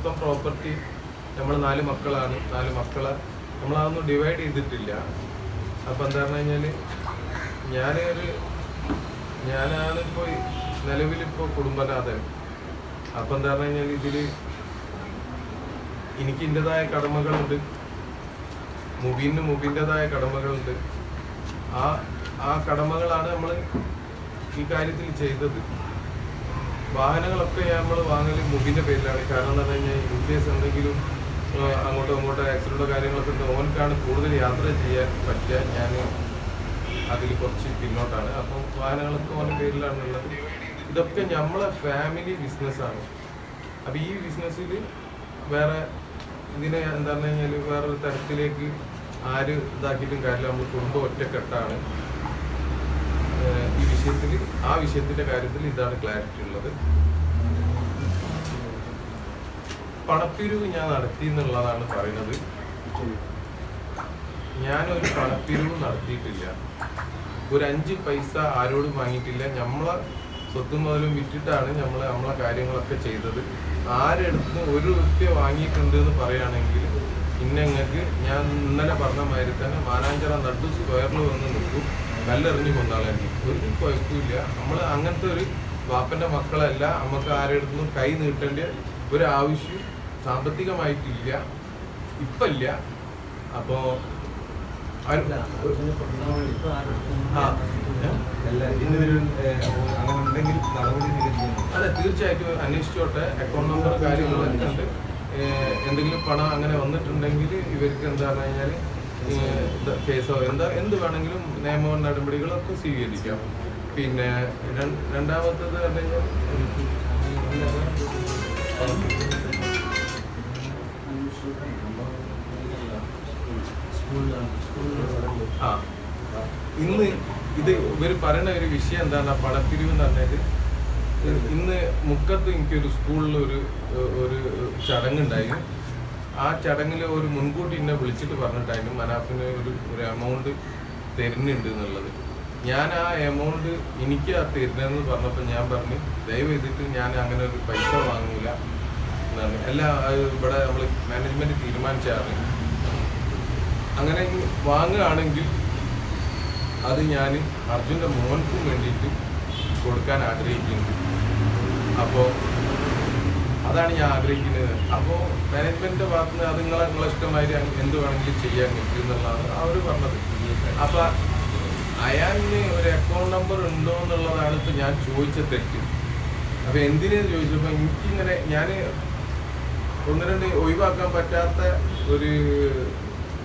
മൊത്തം പ്രോപ്പർട്ടി നമ്മൾ നാല് മക്കളാണ് നാല് മക്കളെ. നമ്മളതൊന്നും ഡിവൈഡ് ചെയ്തിട്ടില്ല. അപ്പം എന്താ പറഞ്ഞു കഴിഞ്ഞാൽ ഞാൻ ഒരു ഞാനാണ് ഇപ്പോൾ നിലവിലിപ്പോൾ കുടുംബനാഥൻ. അപ്പം എന്താ പറഞ്ഞു കഴിഞ്ഞാൽ ഇതിൽ എനിക്ക് എന്റെതായ കടമകളുണ്ട്. മുബീന് മുബീന്റെതായ കടമകളുണ്ട്. ആ ആ കടമകളാണ് നമ്മൾ ഈ കാര്യത്തിൽ ചെയ്തത്. വാഹനങ്ങളൊക്കെ നമ്മൾ വാങ്ങൽ മുബിന്റെ പേരിലാണ്. കാരണം എന്ന് പറഞ്ഞു കഴിഞ്ഞാൽ ഇൻ കേസ് എന്തെങ്കിലും അങ്ങോട്ടും ഇങ്ങോട്ടോ ആക്സിഡന്റോ കാര്യങ്ങളൊക്കെ ഉണ്ട് ഓനക്കാണ് കൂടുതൽ യാത്ര ചെയ്യാൻ പറ്റുക. ഞാൻ അതിൽ കുറച്ച് പിന്നോട്ടാണ്. അപ്പം വാഹനങ്ങളൊക്കെ ഓന്റെ പേരിലാണുള്ളത്. ഇതൊക്കെ നമ്മളെ ഫാമിലി ബിസിനസ്സാണ് അപ്പം ഈ ബിസിനസ്സിൽ വേറെ ഇതിനെ എന്താ പറഞ്ഞു കഴിഞ്ഞാൽ വേറൊരു തരത്തിലേക്ക് ആര് ഇതാക്കിയിട്ടും കാര്യമില്ല. നമ്മൾ കുടുംബം ഒറ്റക്കെട്ടാണ്. ആ വിഷയത്തിന്റെ കാര്യത്തിൽ ഇതാണ് ക്ലാരിറ്റി ഉള്ളത്. പണപ്പിരിവ് ഞാൻ നടത്തി എന്നുള്ളതാണ് പറയുന്നത്. ഞാനൊരു പണപ്പിരിവ് നടത്തിയിട്ടില്ല. ഒരു അഞ്ച് പൈസ ആരോടും വാങ്ങിയിട്ടില്ല. നമ്മളെ സ്വത്തും മുതലും വിറ്റിട്ടാണ് നമ്മൾ നമ്മളെ കാര്യങ്ങളൊക്കെ ചെയ്തത്. ആരെടുത്ത് ഒരു റുപ്യ വാങ്ങിയിട്ടുണ്ട് എന്ന് പറയുകയാണെങ്കിൽ ഇന്നങ്ങൾക്ക് ഞാൻ ഇന്നലെ പറഞ്ഞ മാതിരി തന്നെ മാനാഞ്ചിറ നട്ടു സ്ക്വയറിൽ വന്ന് നിൽക്കും. കല്ലെറിഞ്ഞ് കൊന്നാളാണ് ഒരു കുഴപ്പമില്ല. നമ്മൾ അങ്ങനത്തെ ഒരു വാപ്പന്റെ മക്കളല്ല. നമുക്ക് ആരെടുത്തും കൈ നീട്ടേണ്ട ഒരു ആവശ്യം സാമ്പത്തികമായിട്ടില്ല. ഇപ്പല്ല. അപ്പോ അതെ തീർച്ചയായിട്ടും അന്വേഷിച്ചോട്ടെ. അക്കൗണ്ട് നമ്പർ കാര്യങ്ങളൊക്കെ ഉണ്ട്. എന്തെങ്കിലും പണം അങ്ങനെ വന്നിട്ടുണ്ടെങ്കിൽ ഇവർക്ക് എന്താ പറഞ്ഞു കഴിഞ്ഞാൽ കേസോ എന്താ എന്ത് വേണമെങ്കിലും നിയമ നടപടികളൊക്കെ സ്വീകരിക്കാം. പിന്നെ രണ്ടാമത്തത് ആ. ഇന്ന് ഇത് ഇവർ പറയുന്ന ഒരു വിഷയം എന്താണ്? പണപ്പിരിവ് എന്ന് പറഞ്ഞാൽ ഇന്ന് മുക്കത്ത് എനിക്കൊരു സ്കൂളിൽ ഒരു ഒരു ചടങ്ങുണ്ടായിരുന്നു. ആ ചടങ്ങിൽ ഒരു മുൻകൂട്ടി എന്നെ വിളിച്ചിട്ട് പറഞ്ഞിട്ടായിരുന്നു മനാഫിന് ഒരു ഒരു എമൗണ്ട് തരുന്നുണ്ട് എന്നുള്ളത്. ഞാൻ ആ എമൗണ്ട് എനിക്ക് ആ തരുന്നതെന്ന് പറഞ്ഞപ്പോൾ ഞാൻ പറഞ്ഞു ദയവ് ചെയ്തിട്ട് ഞാൻ അങ്ങനെ ഒരു പൈസ വാങ്ങൂല എന്നാണ്. എല്ലാം ഇവിടെ നമ്മൾ മാനേജ്മെന്റ് തീരുമാനിച്ചാറ് അങ്ങനെ വാങ്ങുകയാണെങ്കിൽ അത് ഞാൻ അർജുന്റെ മോൻക്കും വേണ്ടിയിട്ട് കൊടുക്കാൻ ആഗ്രഹിക്കുന്നു അപ്പോൾ അതാണ് ഞാൻ ആഗ്രഹിക്കുന്നത്. അപ്പോൾ മാനേജ്മെന്റിന്റെ ഭാഗത്ത് നിന്ന് അത് നിങ്ങളെ നിങ്ങളെ ഇഷ്ടമായി എന്ത് വേണമെങ്കിലും ചെയ്യാൻ പറ്റും എന്നുള്ളതാണ് അവർ പറഞ്ഞത്. അപ്പോൾ അയാളിന് ഒരു അക്കൗണ്ട് നമ്പർ ഉണ്ടോ എന്നുള്ളതാണ് ഇപ്പൊ ഞാൻ ചോദിച്ച തെറ്റ്. അപ്പോൾ എന്തിനെന്ന് ചോദിച്ചപ്പോൾ എനിക്കിങ്ങനെ ഞാൻ ഒന്ന് രണ്ട് ഒഴിവാക്കാൻ പറ്റാത്ത ഒരു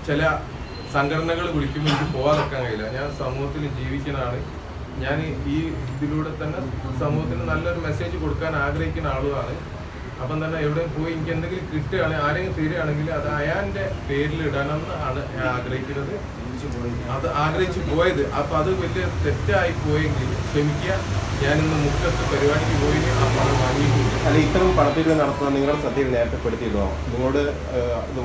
ചില സംഘടനകൾ വിളിക്കുമ്പോൾ എനിക്ക് പോകാതിരിക്കാൻ കഴിയില്ല. ഞാൻ സമൂഹത്തിൽ ജീവിക്കുന്നതാണ്. ഞാൻ ഈ ഇതിലൂടെ തന്നെ സമൂഹത്തിന് നല്ലൊരു മെസ്സേജ് കൊടുക്കാൻ ആഗ്രഹിക്കുന്ന ആളുമാണ് അപ്പം തന്നെ എവിടെ പോയി എനിക്ക് എന്തെങ്കിലും കിട്ടുകയാണെങ്കിൽ ആരെങ്കിലും തരികയാണെങ്കിൽ അത് അയാന്റെ പേരിൽ ഇടണമെന്ന് ആണ് ആഗ്രഹിക്കുന്നത്. അത് ആഗ്രഹിച്ചു പോയത്. അപ്പൊ അത് വലിയ തെറ്റായി പോയെങ്കിൽ ക്ഷമിക്കുക. ഞാനിന്ന് മുക്കത്ത് പരിപാടിക്ക് പോയി ആ പണം വാങ്ങിയിട്ടുണ്ട്. അല്ല ഇത്തരം പണപ്പിരിവ് നടത്തുന്ന നിങ്ങളുടെ ശ്രദ്ധയിൽ നേരത്തെ പെടുത്തിയിരുന്നോ നിങ്ങളോട്